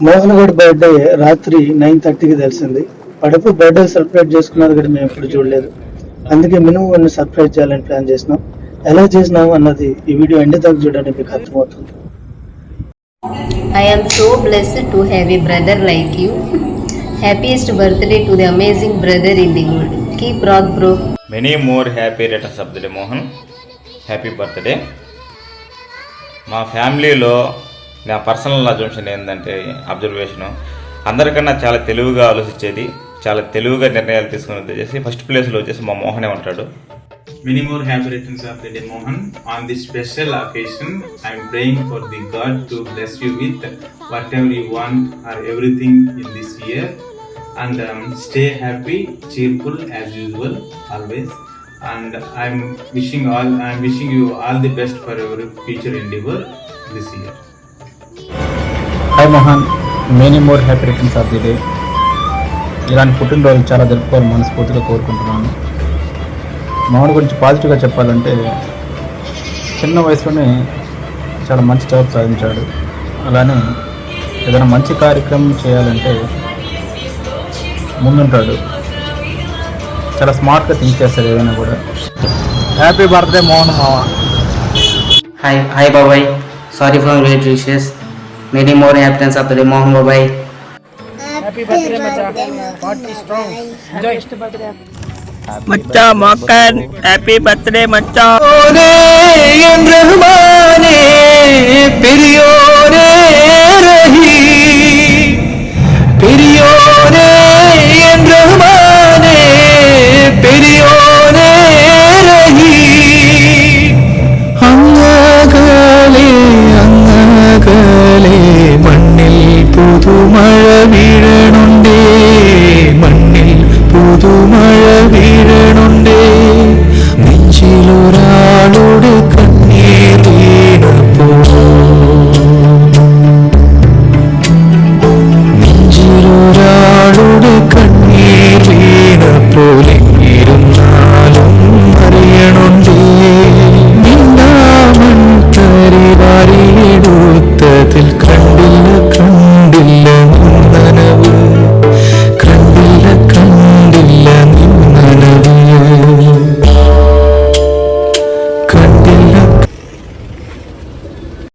మోహన్ గడ్ బర్త్డే రాత్రి నైన్ థర్టీకి తెలిసింది వాడెప్పుడు బర్త్డే సెలబ్రేట్ చేసుకున్నది కూడా మేము ఎప్పుడు చూడలేదు అందుకే మినిమం వాడిని సర్ప్రైజ్ చేయాలని ప్లాన్ చేసినాం ఎలా చేసినాము అన్నది ఈ వీడియో ఎండ్ దాకా చూడండి మీకు అర్థమవుతుంది I am so blessed to have a brother like you. Happiest birthday to the amazing brother in the world. Keep rock, bro. Many more happy returns of the day Mohan happy birthday మా ఫ్యామిలీలో నా personal assumption ఏంటంటే observation అందరికన్నా చాలా తెలివిగా ఆలోచించేది చాలా తెలివిగా నిర్ణయాలు తీసుకుని వచ్చేసి ఫస్ట్ ప్లేస్లో వచ్చేసి మా మోహనే ఉంటాడు. Many more more of the day Mohan on the special occasion I'm praying for the god to bless you with whatever you want or everything in this year and stay happy cheerful as usual always and I'm wishing all I'm wishing you all the best for ever future endeavour this year hi Mohan many more happy returns of the day ఇలాంటి పుట్టినరోజు చాలా జరుపుకోవాలని మనస్ఫూర్తిగా కోరుకుంటున్నాను. మోహన్ గురించి పాజిటివ్గా చెప్పాలంటే చిన్న వయసులోనే చాలా మంచి జాబ్ సాధించాడు. అలానే ఏదైనా మంచి కార్యక్రమం చేయాలంటే ముందుంటాడు. చాలా స్మార్ట్గా థింక్ చేస్తాడు ఏదైనా కూడా. హ్యాపీ బర్త్డే మోహన్ మావా. Hi, hi, Babai. Sorry for late wishes. Many more happiness after the Mohan Babai. மச்சா மக்கன் ஹாப்பி பர்த்டே மச்சா பெரியோரே வீழனுண்டே